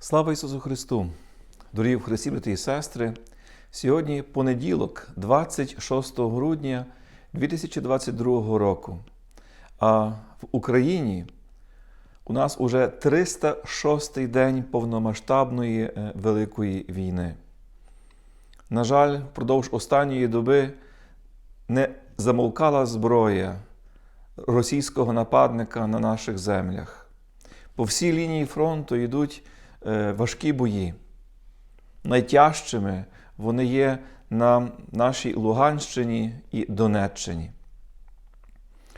Слава Ісусу Христу! Дорогі в Христі, брати і сестри! Сьогодні понеділок, 26 грудня 2022 року. А в Україні у нас уже 306-й день повномасштабної е, Великої війни. На жаль, впродовж останньої доби не замовкала зброя російського нападника на наших землях. По всій лінії фронту йдуть важкі бої. Найтяжчими вони є на нашій Луганщині і Донеччині.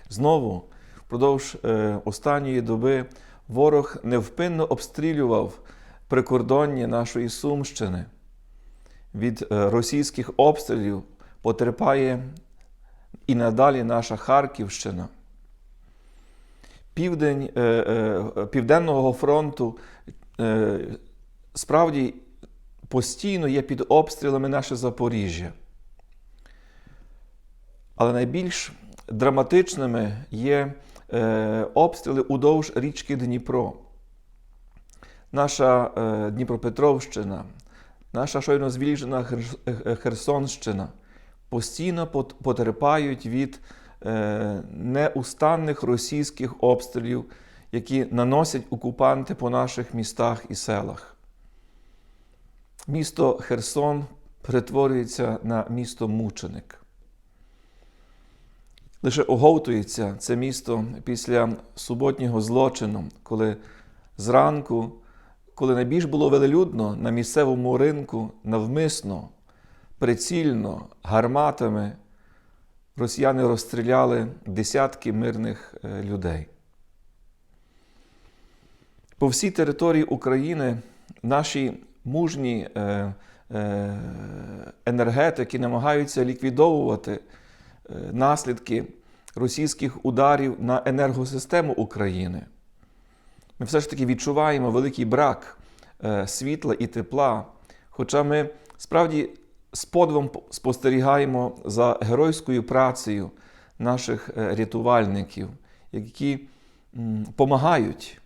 Знову, впродовж е, останньої доби, ворог невпинно обстрілював прикордоння нашої Сумщини. Від е, російських обстрілів потерпає і надалі наша Харківщина. Південь е, е, Південного фронту е, справді постійно є під обстрілами наше Запоріжжя. Але найбільш драматичними є е, обстріли удовж річки Дніпро. Наша е, Дніпропетровщина, наша щойно звільнена е, Херсонщина постійно потерпають від е, неустанних російських обстрілів, які наносять окупанти по наших містах і селах. Місто Херсон перетворюється на місто мученик. Лише оговтується це місто після суботнього злочину, коли зранку, коли найбільш було велелюдно на місцевому ринку навмисно, прицільно, гарматами росіяни розстріляли десятки мирних е, людей. По всій території України наші мужні е, е, енергетики намагаються ліквідовувати е, наслідки російських ударів на енергосистему України. Ми все ж таки відчуваємо великий брак світла і тепла, хоча ми справді з подивом спостерігаємо за геройською працею наших рятувальників, які допомагають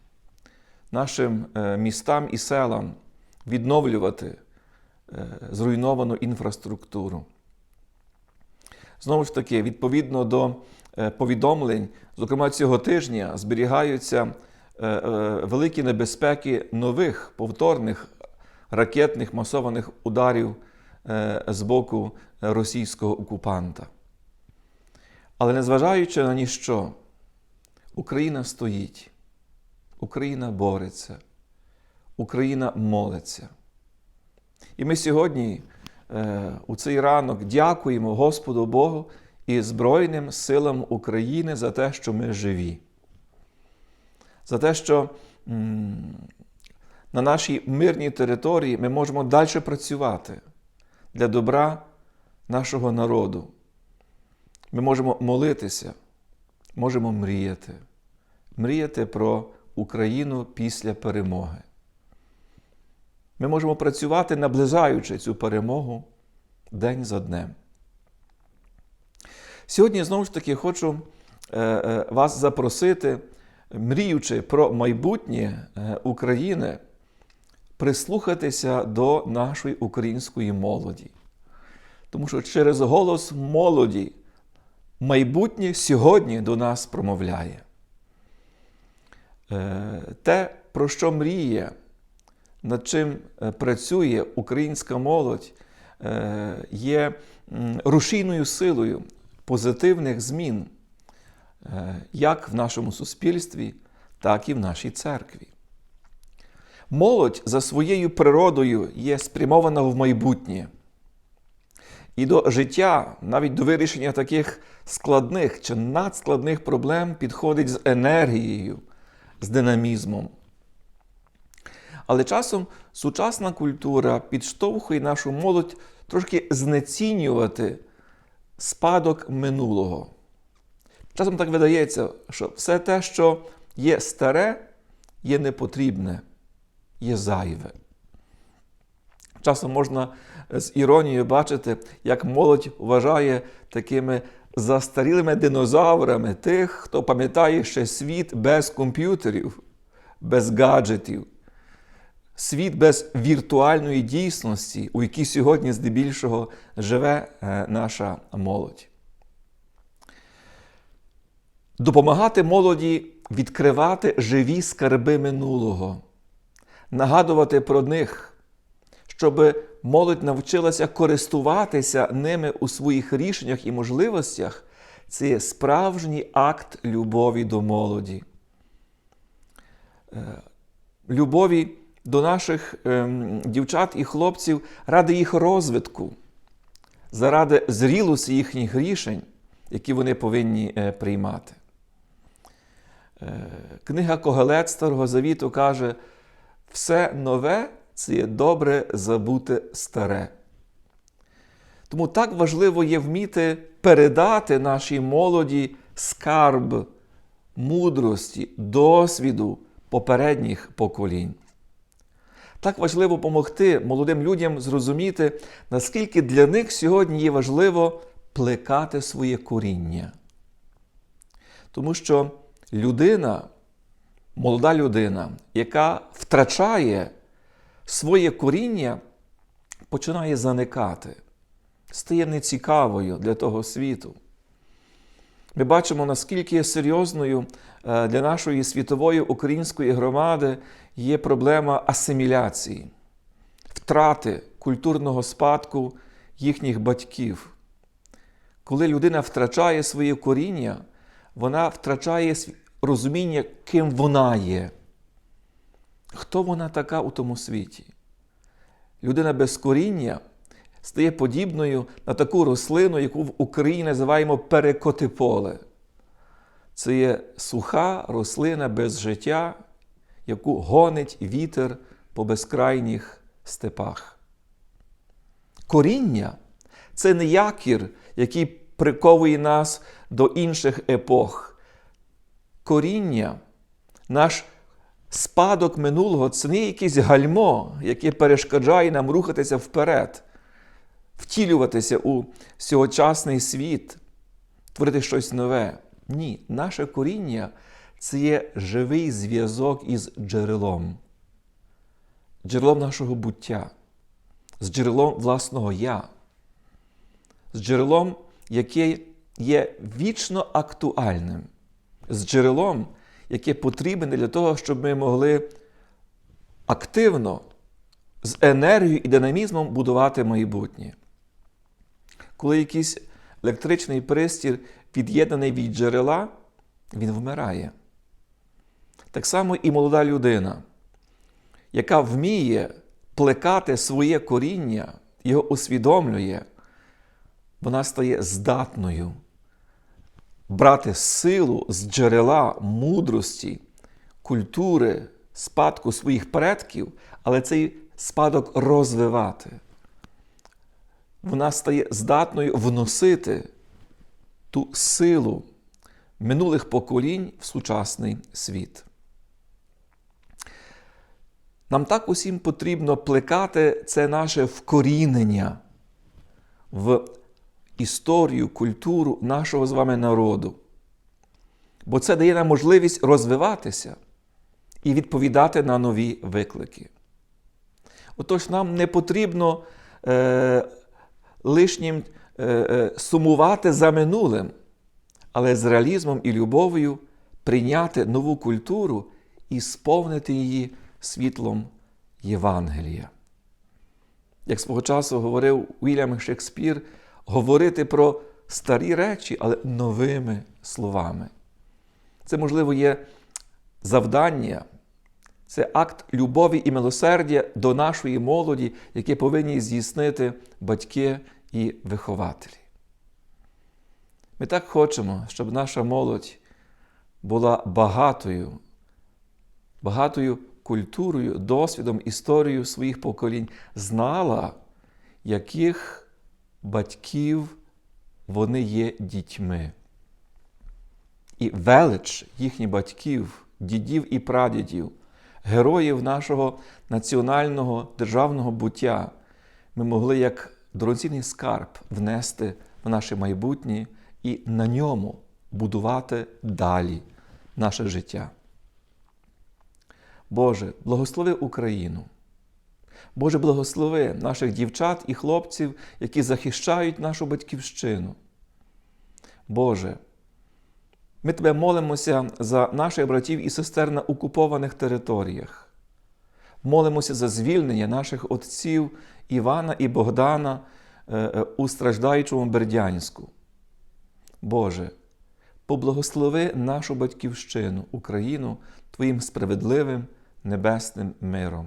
нашим е, містам і селам відновлювати е, зруйновану інфраструктуру. Знову ж таки, відповідно до е, повідомлень, зокрема цього тижня, зберігаються великі небезпеки нових повторних ракетних масованих ударів з боку російського окупанта. Але незважаючи на ніщо, Україна стоїть, Україна бореться, Україна молиться. І ми сьогодні е, у цей ранок дякуємо Господу Богу і Збройним силам України за те, що ми живі. За те, що на нашій мирній території ми можемо далі працювати для добра нашого народу. Ми можемо молитися, можемо мріяти, мріяти про Україну після перемоги. Ми можемо працювати, наближаючи цю перемогу день за днем. Сьогодні знову ж таки хочу е, е, вас запросити, мріючи про майбутнє е, України, прислухатися до нашої української молоді. Тому що через голос молоді майбутнє сьогодні до нас промовляє. Е, Те, про що мріє, над чим е, працює українська молодь, е, є рушійною силою позитивних змін як в нашому суспільстві, так і в нашій церкві. Молодь за своєю природою є спрямована в майбутнє. І до життя, навіть до вирішення таких складних чи надскладних проблем підходить з енергією, з динамізмом. Але часом сучасна культура підштовхує нашу молодь трошки знецінювати спадок минулого. Часом так видається, що все те, що є старе, є непотрібне, є зайве. Часом можна з іронією бачити, як молодь вважає такими застарілими динозаврами тих, хто пам'ятає ще світ без комп'ютерів, без гаджетів. світ без віртуальної дійсності, у якій сьогодні здебільшого живе е, наша молодь. Допомагати молоді відкривати живі скарби минулого, нагадувати про них, щоб молодь навчилася користуватися ними у своїх рішеннях і можливостях, це є справжній акт любові до молоді. Е, Любові до наших ем, дівчат і хлопців ради їх розвитку, заради зрілості їхніх рішень, які вони повинні е, приймати. Е, Книга Когелець Старого Завіту каже: все нове це є добре забути старе. Тому так важливо є вміти передати нашій молоді скарб мудрості, досвіду попередніх поколінь. Так важливо допомогти молодим людям зрозуміти, наскільки для них сьогодні є важливо плекати своє коріння. Тому що людина, молода людина, яка втрачає своє коріння, починає заникати, стає нецікавою для того світу. Ми бачимо, наскільки серйозною е, для нашої світової української громади є проблема асиміляції, втрати культурного спадку їхніх батьків. Коли людина втрачає своє коріння, вона втрачає розуміння, ким вона є, хто вона така у тому світі. Людина без коріння стає подібною на таку рослину, яку в Україні називаємо перекотиполе. Це є суха рослина без життя, яку гонить вітер по безкрайніх степах. Коріння це не якір, який приковує нас до інших епох. Коріння, наш спадок минулого це не якесь гальмо, яке перешкоджає нам рухатися вперед, втілюватися у сьогочасний світ, творити щось нове. Ні, наше коріння це є живий зв'язок із джерелом, джерелом нашого буття, з джерелом власного я, з джерелом, яке є вічно актуальним, з джерелом, яке потрібне для того, щоб ми могли активно, з енергією і динамізмом будувати майбутнє. Коли якийсь електричний пристір від'єднаний від джерела, він вмирає. Так само і молода людина, яка вміє плекати своє коріння, його усвідомлює, вона стає здатною брати силу з джерела мудрості, культури, спадку своїх предків, але цей спадок розвивати. Вона стає здатною вносити ту силу минулих поколінь в сучасний світ. Нам так усім потрібно плекати це наше вкорінення в історію, культуру нашого з вами народу. Бо це дає нам можливість розвиватися і відповідати на нові виклики. Отож, нам не потрібно е, лишнім е, е, сумувати за минулим, але з реалізмом і любов'ю прийняти нову культуру і сповнити її світлом Євангелія. Як свого часу говорив Уільям Шекспір, говорити про старі речі, але новими словами. Це, можливо, є завдання, це акт любові і милосердя до нашої молоді, яке повинні здійснити батьки і вихователі. Ми так хочемо, щоб наша молодь була багатою, багатою культурою, досвідом, історією своїх поколінь, знала, яких батьків вони є дітьми. І велич їхніх батьків, дідів і прадідів, героїв нашого національного державного буття, ми могли як дорогоцінний скарб внести в наше майбутнє і на ньому будувати далі наше життя. Боже, благослови Україну, Боже, благослови наших дівчат і хлопців, які захищають нашу батьківщину. Боже, ми Тебе молимося за наших братів і сестер на окупованих територіях. Молимося за звільнення наших отців Івана і Богдана е, е, у страждаючому Бердянську. Боже, поблагослови нашу батьківщину, Україну Твоїм справедливим небесним миром.